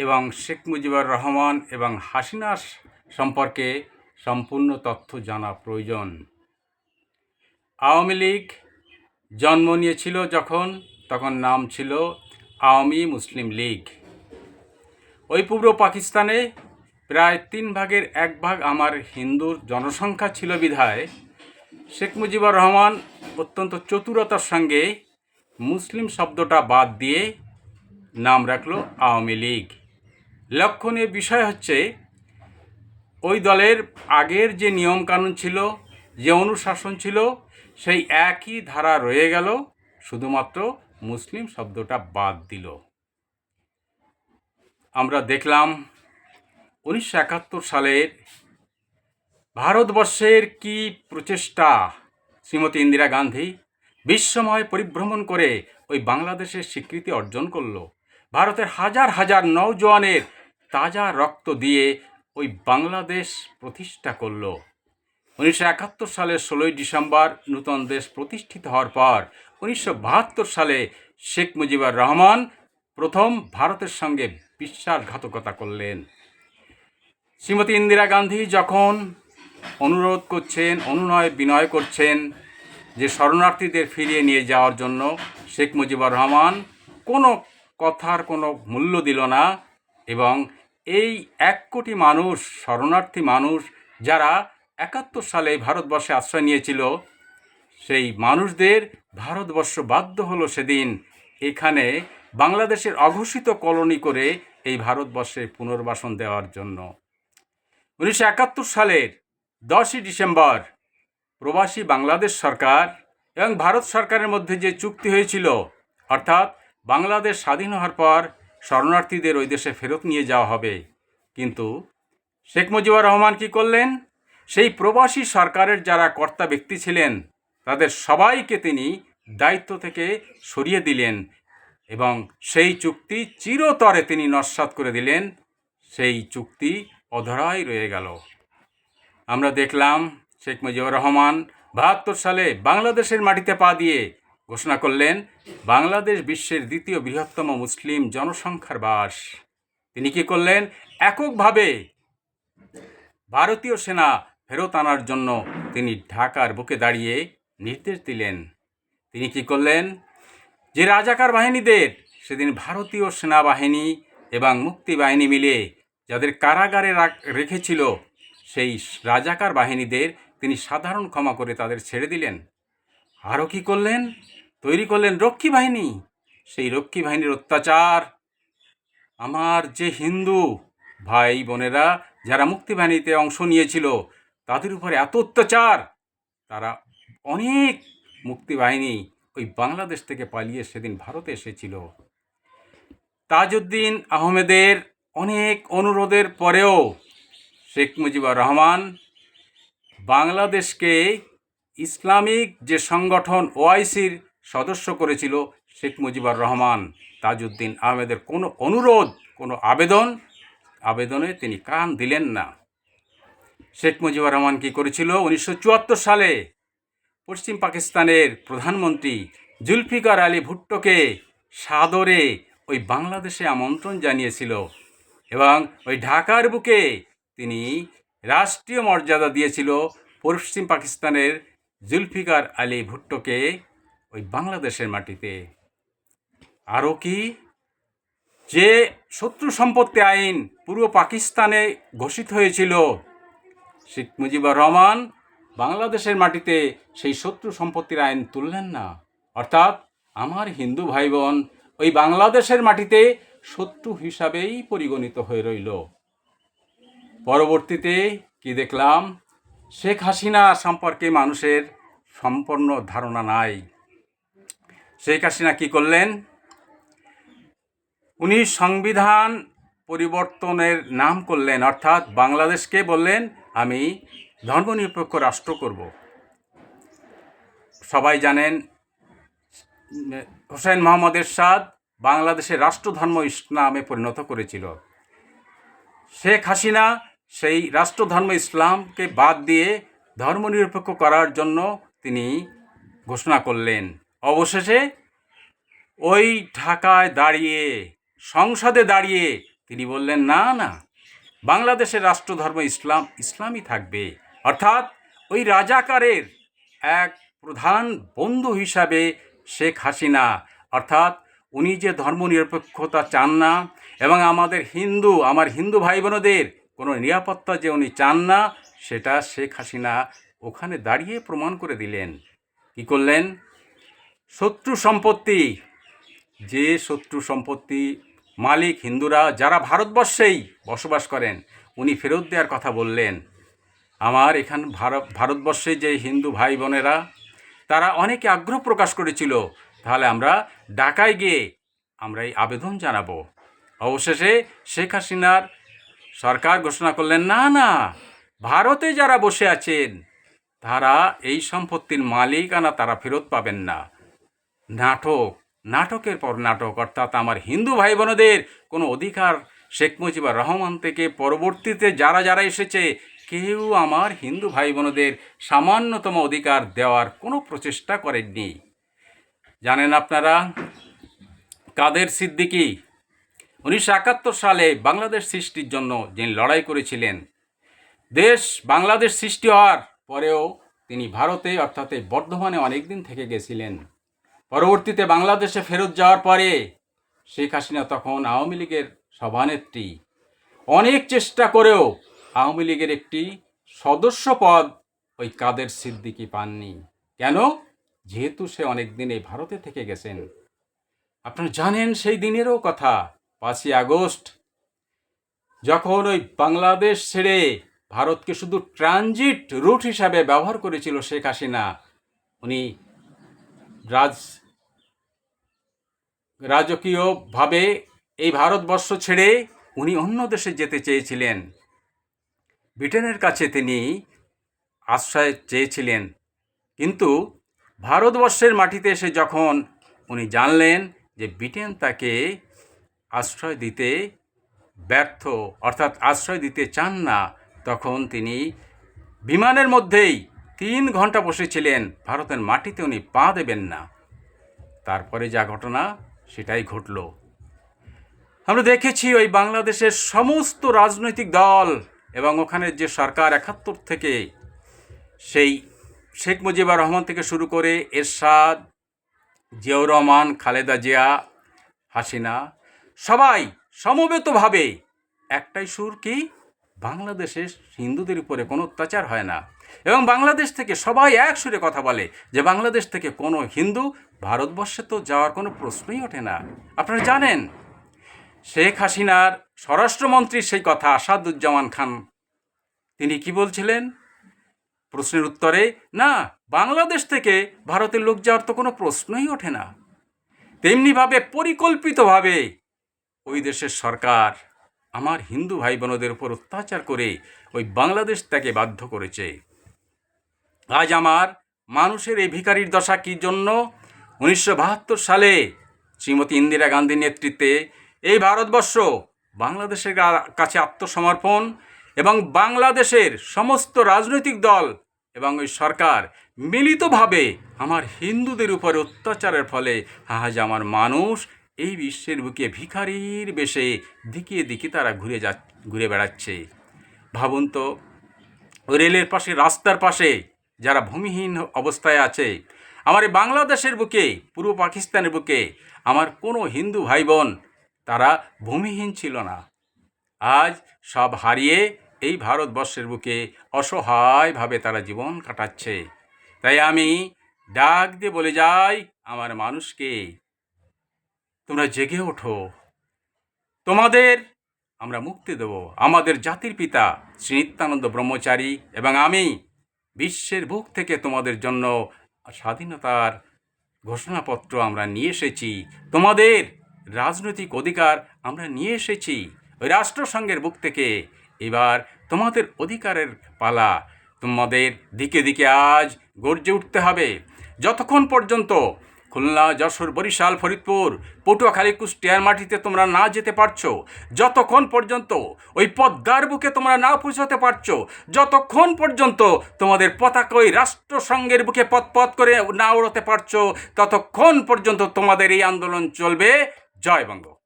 এবং শেখ মুজিবুর রহমান এবং হাসিনা সম্পর্কে সম্পূর্ণ তথ্য জানা প্রয়োজন। আওয়ামী লীগ জন্ম নিয়েছিল যখন, তখন নাম ছিল আওয়ামী মুসলিম লীগ। ওই পূর্ব পাকিস্তানে প্রায় তিন ভাগের এক ভাগ আমার হিন্দুর জনসংখ্যা ছিল বিধায়। শেখ মুজিবুর রহমান অত্যন্ত চতুরতার সঙ্গে মুসলিম শব্দটা বাদ দিয়ে নাম রাখল আওয়ামী লীগ। লক্ষণীয় বিষয় হচ্ছে, ওই দলের আগের যে নিয়মকানুন ছিল, যে অনুশাসন ছিল, সেই একই ধারা রয়ে গেল, শুধুমাত্র মুসলিম শব্দটা বাদ দিল। আমরা দেখলাম উনিশশো একাত্তর সালের ভারতবর্ষের কি প্রচেষ্টা, শ্রীমতী ইন্দিরা গান্ধী বিশ্বময় পরিভ্রমণ করে ওই বাংলাদেশের স্বীকৃতি অর্জন করল। ভারতের হাজার হাজার নৌজওয়ানের তাজা রক্ত দিয়ে ওই বাংলাদেশ প্রতিষ্ঠা করল। উনিশশো একাত্তর সালের ষোলোই ডিসেম্বর নূতন দেশ প্রতিষ্ঠিত হওয়ার পর উনিশশো বাহাত্তর সালে শেখ মুজিবুর রহমান প্রথম ভারতের সঙ্গে বিশ্বাসঘাতকতা করলেন। শ্রীমতী ইন্দিরা গান্ধী যখন অনুরোধ করছেন, অনুনয়, বিনয় করছেন যে শরণার্থীদের ফিরিয়ে নিয়ে যাওয়ার জন্য শেখ মুজিবুর রহমান কোনো কথার কোনো মূল্য দিল না এবং এই এক কোটি মানুষ, শরণার্থী মানুষ যারা একাত্তর সালে ভারতবর্ষে আশ্রয় নিয়েছিল, সেই মানুষদের ভারতবর্ষ বাধ্য হলো সেদিন এখানে বাংলাদেশের অঘোষিত কলোনি করে এই ভারতবর্ষে পুনর্বাসন দেওয়ার জন্য। উনিশশো একাত্তর সালের দশই ডিসেম্বর প্রবাসী বাংলাদেশ সরকার এবং ভারত সরকারের মধ্যে যে চুক্তি হয়েছিল, অর্থাৎ বাংলাদেশ স্বাধীন হওয়ার পর শরণার্থীদের ওই দেশে ফেরত নিয়ে যাওয়া হবে। কিন্তু শেখ মুজিবুর রহমান কী করলেন? সেই প্রবাসী সরকারের যারা কর্তা ব্যক্তি ছিলেন, তাদের সবাইকে তিনি দায়িত্ব থেকে সরিয়ে দিলেন এবং সেই চুক্তি চিরতরে তিনি নস্বাত করে দিলেন। সেই চুক্তি অধরাই রয়ে গেল। আমরা দেখলাম শেখ মুজিবুর রহমান বাহাত্তর সালে বাংলাদেশের মাটিতে পা দিয়ে ঘোষণা করলেন, বাংলাদেশ বিশ্বের দ্বিতীয় বৃহত্তম মুসলিম জনসংখ্যার বাস। তিনি কি করলেন? এককভাবে ভারতীয় সেনা ফেরত আনার জন্য তিনি ঢাকার বুকে দাঁড়িয়ে নির্দেশ দিলেন। তিনি কি করলেন? যে রাজাকার বাহিনীদের, সেদিন ভারতীয় সেনাবাহিনী এবং মুক্তি বাহিনী মিলে যাদের কারাগারে রাখ- রেখেছিল, সেই রাজাকার বাহিনীদের তিনি সাধারণ ক্ষমা করে তাদের ছেড়ে দিলেন। আরও কি করলেন? তৈরি করলেন রক্ষী বাহিনী। সেই রক্ষী বাহিনীর অত্যাচার। আমার যে হিন্দু ভাই বোনেরা যারা মুক্তিবাহিনীতে অংশ নিয়েছিল, তাদের উপরে এত অত্যাচার, তারা অনেক মুক্তিবাহিনী ওই বাংলাদেশ থেকে পালিয়ে সেদিন ভারতে এসেছিল। তাজউদ্দিন আহমেদের অনেক অনুরোধের পরেও শেখ মুজিবুর রহমান বাংলাদেশকে ইসলামিক যে সংগঠন ওআইসির সদস্য করেছিল শেখ মুজিবুর রহমান তাজউদ্দিন আহমেদের কোনো অনুরোধ, কোনো আবেদন, আবেদনে তিনি কান দিলেন না। শেখ মুজিবুর রহমান কী করেছিল? উনিশশো চুয়াত্তর সালে পশ্চিম পাকিস্তানের প্রধানমন্ত্রী জুলফিকার আলী ভুট্টোকে সাদরে ওই বাংলাদেশে আমন্ত্রণ জানিয়েছিল এবং ওই ঢাকার বুকে তিনি রাষ্ট্রীয় মর্যাদা দিয়েছিল পশ্চিম পাকিস্তানের জুলফিকার আলী ভুট্টোকে। ওই বাংলাদেশের মাটিতে। আরও কি? যে শত্রু সম্পত্তি আইন পূর্ব পাকিস্তানে ঘোষিত হয়েছিল, শেখ মুজিবুর রহমান, বাংলাদেশের মাটিতে সেই শত্রু সম্পত্তির আইন তুললেন না। অর্থাৎ আমার হিন্দু ভাই বোন ওই বাংলাদেশের মাটিতে শত্রু হিসাবেই পরিগণিত হয়ে রইল। পরবর্তীতে কি দেখলাম? শেখ হাসিনা সম্পর্কে মানুষের সম্পূর্ণ ধারণা নাই। শেখ হাসিনা কী করলেন? উনি সংবিধান পরিবর্তনের নাম করলেন, অর্থাৎ বাংলাদেশকে বললেন, আমি ধর্মনিরপেক্ষ রাষ্ট্র করব। সবাই জানেন হোসেন মোহাম্মদ এরশাদ বাংলাদেশের রাষ্ট্রধর্ম ইসলামে পরিণত করেছিল। শেখ হাসিনা সেই রাষ্ট্রধর্ম ইসলামকে বাদ দিয়ে ধর্মনিরপেক্ষ করার জন্য তিনি ঘোষণা করলেন। অবশেষে ওই ঢাকায় দাঁড়িয়ে, সংসদে দাঁড়িয়ে তিনি বললেন, না না, বাংলাদেশের রাষ্ট্রধর্ম ইসলাম, ইসলামই থাকবে। অর্থাৎ ওই রাজাকারের এক প্রধান বন্ধু হিসাবে শেখ হাসিনা, অর্থাৎ উনি যে ধর্মনিরপেক্ষতা চান না এবং আমাদের হিন্দু, আমার হিন্দু ভাই বোনদের কোনো নিরাপত্তা যে উনি চান না, সেটা শেখ হাসিনা ওখানে দাঁড়িয়ে প্রমাণ করে দিলেন। কি করলেন? শত্রু সম্পত্তি। যে শত্রু সম্পত্তি মালিক, হিন্দুরা, যারা ভারতবর্ষেই বসবাস করেন, উনি ফেরত দেওয়ার কথা বললেন। আমার এখান ভারত ভারতবর্ষে যে হিন্দু ভাই বোনেরা তারা অনেকে আগ্রহ প্রকাশ করেছিল। তাহলে আমরা ঢাকায় গিয়ে আমরা এই আবেদন জানাব। অবশেষে শেখ হাসিনার সরকার ঘোষণা করলেন, না না, ভারতে যারা বসে আছেন, তারা এই সম্পত্তির মালিকানা তারা ফেরত পাবেন না। নাটক, নাটকের পর নাটক, অর্থাৎ আমার হিন্দু ভাই বোনদের কোনো অধিকার শেখ মুজিবুর রহমান থেকে পরবর্তীতে যারা যারা এসেছে, কেউ আমার হিন্দু ভাই বোনদের সামান্যতম অধিকার দেওয়ার কোনো প্রচেষ্টা করেননি। জানেন আপনারা, কাদের সিদ্দিকি? উনিশশো একাত্তর সালে বাংলাদেশ সৃষ্টির জন্য যিনি লড়াই করেছিলেন, দেশ বাংলাদেশ সৃষ্টি হওয়ার পরেও তিনি ভারতে, অর্থাৎ বর্ধমানে অনেক দিন থেকে গেছিলেন। পরবর্তীতে বাংলাদেশে ফেরত যাওয়ার পরে শেখ হাসিনা তখন আওয়ামী লীগের সভানেত্রী। অনেক চেষ্টা করেও আওয়ামী লীগের একটি সদস্য পদ ওই কাদের সিদ্দিকি পাননি। কেন? যেহেতু সে অনেক দিন এই ভারতে থেকে গেছেন। আপনারা জানেন সেই দিনেরও কথা, পাঁচই আগস্ট। যখন ওই বাংলাদেশ ছেড়ে ভারতকে শুধু ট্রানজিট রুট হিসাবে ব্যবহার করেছিল শেখ হাসিনা, উনি রাজ রাজকীয়ভাবে এই ভারতবর্ষ ছেড়ে উনি অন্য দেশে যেতে চেয়েছিলেন। ব্রিটেনের কাছে তিনি আশ্রয় চেয়েছিলেন। কিন্তু ভারতবর্ষের মাটিতে এসে যখন উনি জানলেন যে ব্রিটেন তাকে আশ্রয় দিতে ব্যর্থ, অর্থাৎ আশ্রয় দিতে চান না, তখন তিনি বিমানের মধ্যেই তিন ঘণ্টা বসেছিলেন। ভারতের মাটিতে উনি পা দেবেন না। তারপরে যা ঘটনা সেটাই ঘটল। আমরা দেখেছি ওই বাংলাদেশের সমস্ত রাজনৈতিক দল এবং ওখানে যে সরকার একাত্তর থেকে সেই শেখ মুজিবুর রহমান থেকে শুরু করে এরশাদ, জিয়াউর রহমান, খালেদা জিয়া, হাসিনা, সবাই সমবেতভাবে একটাই সুর কি? বাংলাদেশের হিন্দুদের উপরে কোনো অত্যাচার হয় না। এবং বাংলাদেশ থেকে সবাই এক সুরে কথা বলে যে বাংলাদেশ থেকে কোনো হিন্দু ভারতবর্ষে তো যাওয়ার কোনো প্রশ্নই ওঠে না। আপনারা জানেন, শেখ হাসিনার স্বরাষ্ট্রমন্ত্রীর সেই কথা আসাদুজ্জামান খান, তিনি কি বলছিলেন? প্রশ্নের উত্তরে, না, বাংলাদেশ থেকে ভারতের লোক যাওয়ার তো কোনো প্রশ্নই ওঠে না। তেমনিভাবে পরিকল্পিতভাবে ওই দেশের সরকার আমার হিন্দু ভাই বোনদের উপর অত্যাচার করে ওই বাংলাদেশ তাকে বাধ্য করেছে। আজ আমার মানুষের এই ভিখারির দশা কী জন্য? উনিশশো বাহাত্তর সালে শ্রীমতী ইন্দিরা গান্ধীর নেতৃত্বে এই ভারতবর্ষ বাংলাদেশের কাছে আত্মসমর্পণ এবং বাংলাদেশের সমস্ত রাজনৈতিক দল এবং ওই সরকার মিলিতভাবে আমার হিন্দুদের উপর অত্যাচারের ফলে আজ আমার মানুষ এই বিশ্বের বুকে ভিখারির বেশে দিকে দিকে তারা ঘুরে যা ঘুরে বেড়াচ্ছে। ভাবুন তো, রেলের পাশে, রাস্তার পাশে যারা ভূমিহীন অবস্থায় আছে, আমার এই বাংলাদেশের বুকে, পূর্ব পাকিস্তানের বুকে, আমার কোনো হিন্দু ভাই বোন তারা ভূমিহীন ছিল না। আজ সব হারিয়ে এই ভারতবর্ষের বুকে অসহায়ভাবে তারা জীবন কাটাচ্ছে। তাই আমি ডাক দিয়ে বলে যাই, আমার মানুষকে, তোমরা জেগে ওঠো। তোমাদের আমরা মুক্তি দেব। আমাদের জাতির পিতা শ্রী নিত্যানন্দ ব্রহ্মচারী এবং আমি বিশ্বের বুক থেকে তোমাদের জন্য স্বাধীনতার ঘোষণাপত্র আমরা নিয়ে এসেছি। তোমাদের রাজনৈতিক অধিকার আমরা নিয়ে এসেছি। ওই রাষ্ট্রসংঘের বুক থেকে। এবার তোমাদের অধিকারের পালা। তোমাদের দিকে দিকে আজ গর্জে উঠতে হবে। যতক্ষণ পর্যন্ত খুলনা, যশোর, বরিশাল, ফরিদপুর, পটুয়াখালী, কুষ্টিয়ার মাটিতে তোমরা না যেতে পারছ। যতক্ষণ পর্যন্ত ওই পদ্মার বুকে তোমরা না পৌঁছাতে পারছ, যতক্ষণ পর্যন্ত তোমাদের পতাকা ওই রাষ্ট্রসংঘের বুকে পথ পথ করে না উড়াতে পারছ, ততক্ষণ পর্যন্ত তোমাদের এই আন্দোলন চলবে। জয় বঙ্গ।